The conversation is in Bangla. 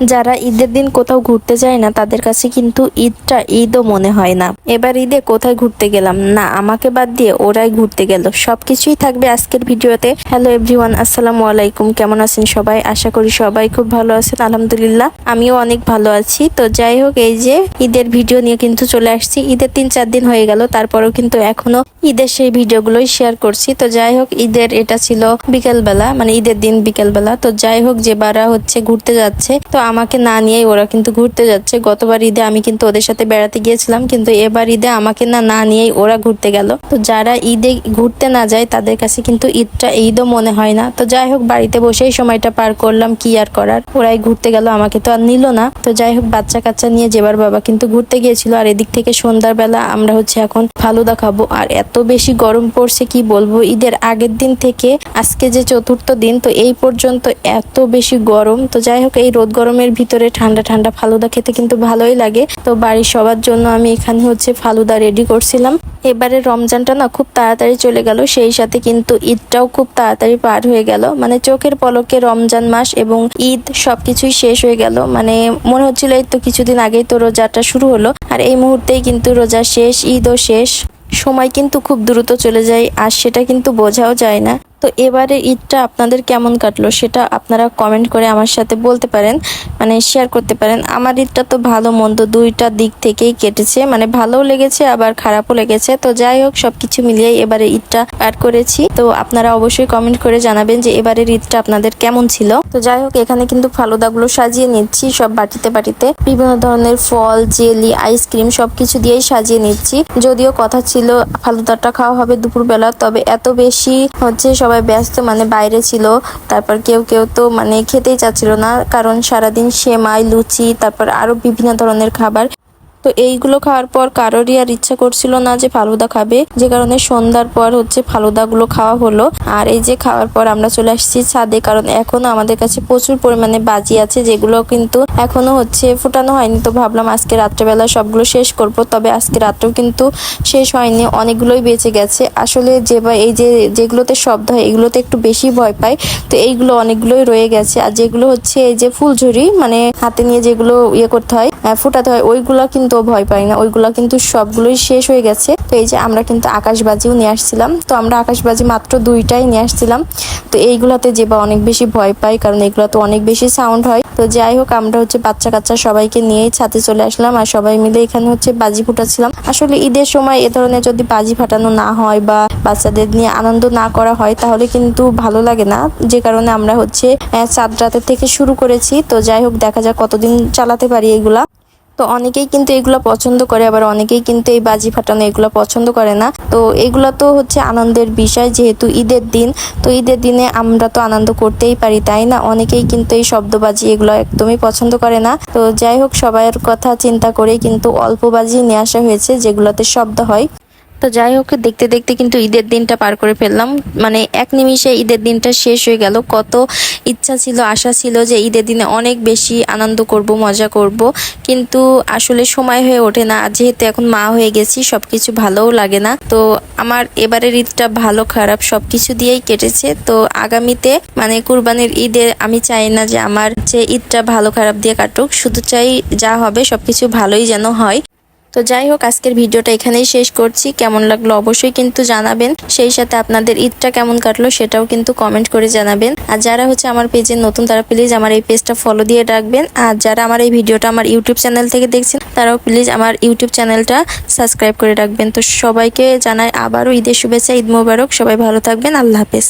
যারা ঈদের দিন কোথাও ঘুরতে যায় না, তাদের কাছে কিন্তু ঈদটা ঈদও মনে হয় না। এবার ঈদে কোথায় ঘুরতে গেলাম? না, আমাকে বাদ দিয়ে ওরাই ঘুরতে গেল। সবকিছুই থাকবে আজকের ভিডিওতে। হ্যালো এভরিওয়ান আসসালামু আলাইকুম। কেমন আছেন সবাই? আশা করি সবাই খুব ভালো আছেন, আলহামদুলিল্লাহ। আমিও অনেক ভালো আছি। তো যাই হোক, এই যে ঈদের ভিডিও নিয়ে কিন্তু চলে আসছি। ঈদের তিন চার দিন হয়ে গেল, তারপরেও কিন্তু এখনও ঈদের সেই ভিডিওগুলোই শেয়ার করছি। তো যাই হোক, ঈদের এটা ছিল বিকেলবেলা মানে ঈদের দিন বিকেলবেলা। তো যাই হোক, যে বারা হচ্ছে ঘুরতে যাচ্ছে। তো আমাকে না নিয়েই ওরা কিন্তু ঘুরতে যাচ্ছে। গতবার ঈদে আমি কিন্তু ওদের সাথে বেড়াতে গিয়েছিলাম, কিন্তু এবার ঈদে আমাকে না না নিয়েই ওরা ঘুরতে গেল। তো যারা ঈদে ঘুরতে না যায়, তাদের কাছে কিন্তু ঈদটা ঈদও মনে হয় না। তো যাই হোক, বাড়িতে বসেই সময়টা পার করলাম, কি আর করার? ওরাই ঘুরতে গেল, আমাকে তো আর নিল না। তো যাই হোক, বাচ্চা কাচ্চা নিয়ে যেবার বাবা কিন্তু ঘুরতে গিয়েছিল, আর এদিক থেকে সন্ধ্যার বেলা আমরা হচ্ছে এখন ফালুদা খাব। আর এত বেশি গরম পড়ছে, কি বলব? ঈদের আগের দিন থেকে আজকে যে চতুর্থ দিন, তো এই পর্যন্ত এত বেশি গরম। তো যাই হোক, এই রোদ গরমের ভিতরে ঠান্ডা ঠান্ডা ফালুদা খেতে কিন্তু ভালোই লাগে। তো বাড়ির সবার জন্য আমি এখানে হচ্ছে ফালুদা রেডি করছিলাম। এবারে রমজানটা না খুব তাড়াতাড়ি চলে গেল, সেই সাথে কিন্তু ঈদটাও খুব তাড়াতাড়ি পার হয়ে গেল। মানে চোখের পলকে রমজান মাস এবং ঈদ সবকিছুই শেষ হয়ে গেল। মানে মনে হচ্ছিল এই তো কিছুদিন আগেই তো রোজাটা শুরু হলো। আর এই মুহূর্তেই কিন্তু রোজা শেষ, ঈদও শেষ। সময় কিন্তু খুব দ্রুত চলে যায়, আর সেটা কিন্তু বোঝাও যায় না। তো এবারে ঈদটা আপনাদের কেমন কাটলো সেটা আপনারা কমেন্ট করে আমার সাথে বলতে পারেন মানে শেয়ার করতে পারেন। আমার ঈদটা তো ভালো মন্দ দুইটা দিক থেকেই কেটেছে মানে ভালোও লেগেছে, আবার খারাপও লেগেছে। তো যাই হোক, সবকিছু মিলিয়ে এবারে ঈদটা পার করেছি। তো আপনারা অবশ্যই কমেন্ট করে জানাবেন যে এবারের ঈদটা আপনাদের কেমন ছিল। তো যাই হোক, এখানে কিন্তু ফালুদাগুলো সাজিয়ে নিচ্ছি, সব বাটিতে বাটিতে। বিভিন্ন ধরনের ফল, জেলি, আইসক্রিম সবকিছু দিয়েই সাজিয়ে নিচ্ছি। যদিও কথা ছিল, ফালুদাটা খাওয়া হবে দুপুরবেলা, তবে এত বেশি হচ্ছে সবাই ব্যস্ত মানে বাইরে ছিল। তারপর কেউ কেউ তো মানে খেতেই চাচ্ছিল না, কারণ সারাদিন সেমাই, লুচি, তারপর আরও বিভিন্ন ধরনের খাবার। তো এইগুলো খাওয়ার পর কারোরই আর ইচ্ছা করছিল না যে ফালুদা খাবে। যে কারণে সন্ধ্যার পর হচ্ছে ফালুদাগুলো খাওয়া হলো। আর এই যে খাওয়ার পর আমরা চলে আসছি ছাদে, কারণ এখনও আমাদের কাছে প্রচুর পরিমাণে বাজি আছে, যেগুলো কিন্তু এখনও হচ্ছে ফুটানো হয়নি। তো ভাবলাম আজকে রাত্রেবেলা সবগুলো শেষ করব, তবে আজকে রাত্রেও কিন্তু শেষ হয়নি, অনেকগুলোই বেঁচে গেছে। আসলে যে বা এই যে যেগুলোতে শব্দ হয়, এগুলোতে একটু বেশি ভয় পাই তো এইগুলো অনেকগুলোই রয়ে গেছে। আর যেগুলো হচ্ছে এই যে ফুলঝুরি মানে হাতে নিয়ে যেগুলো ইয়ে করতে হয় ফুটাতে হয়, ওইগুলো কিন্তু ও ভয় পাই না। ওইগুলো কিন্তু সবগুলোই শেষ হয়ে গেছে। তো এই যে আমরা কিন্তু আকাশবাজিও নিয়ে আসছিলাম। তো আমরা আকাশবাজি মাত্র দুইটাই নিয়ে আসছিলাম। তো এইগুলাতে যে বা অনেক বেশি ভয় পাই, কারণ এগুলো তো অনেক বেশি সাউন্ড হয়। তো যাই হোক, আমরা হচ্ছে বাচ্চা কাচ্চা সবাইকে নিয়েই ছাদে চলে আসলাম আর সবাই মিলে এখানে হচ্ছে বাজি ফুটাচ্ছিলাম। আসলে ঈদের সময় এ ধরনের যদি বাজি ফাটানো না হয় বা বাচ্চাদের নিয়ে আনন্দ না করা হয়, তাহলে কিন্তু ভালো লাগে না। যে কারণে আমরা হচ্ছে চাঁদ রাতের থেকে শুরু করেছি। তো যাই হোক, দেখা যাক কতদিন চালাতে পারি এগুলা। তো অনেকেই কিন্তু এগুলো পছন্দ করে, আবার অনেকেই কিন্তু এই বাজি ফাটানো এগুলো পছন্দ করে না। তো এগুলো তো হচ্ছে আনন্দের বিষয় যেহেতু ঈদের দিন, তো ঈদের দিনে আমরা তো আনন্দ করতেই পারি, তাই না? অনেকেই কিন্তু এই শব্দবাজি এগুলো একদমই পছন্দ করে না। তো যাই হোক, সবার কথা চিন্তা করে কিন্তু অল্প বাজি নিয়ে আসা হয়েছে যেগুলোতে শব্দ হয়। তো যাই হোক, দেখতে দেখতে কিন্তু ঈদের দিনটা পার করে ফেললাম। মানে এক নিমিষে ঈদের দিনটা শেষ হয়ে গেল। কত ইচ্ছা ছিল, আশা ছিল যে ঈদের দিনে অনেক বেশি আনন্দ করব, মজা করব। কিন্তু আসলে সময় হয়ে ওঠে না। যেহেতু এখন মা হয়ে গেছি সব কিছু ভালোও লাগে না। তো আমার এবারের ঈদটা ভালো, খারাপ সব কিছু দিয়েই কেটেছে। তো আগামীতে মানে কুরবানির ঈদে আমি চাই না যে আমার যে ঈদটা ভালো, খারাপ দিয়ে কাটুক। শুধু চাই যা হবে, সবকিছু ভালোই যেন হয়। তো যাই হোক, আজকের ভিডিওটা এখানেই শেষ করছি। কেমন লাগল অবশ্যই কিন্তু জানাবেন। সেই সাথে আপনাদের ঈদটা কেমন কাটলো সেটাও কিন্তু কমেন্ট করে জানাবেন। আর যারা হচ্ছে আমার পেজে নতুন, তারা প্লিজ আমার এই পেজটা ফলো দিয়ে রাখবেন। আর যারা আমার এই ভিডিওটা আমার ইউটিউব চ্যানেল থেকে দেখছেন, তারাও প্লিজ আমার ইউটিউব চ্যানেলটা সাবস্ক্রাইব করে রাখবেন। তো সবাইকে জানাই আবারও ঈদের শুভেচ্ছা, ঈদ মোবারক। সবাই ভালো থাকবেন। আল্লাহ হাফেজ।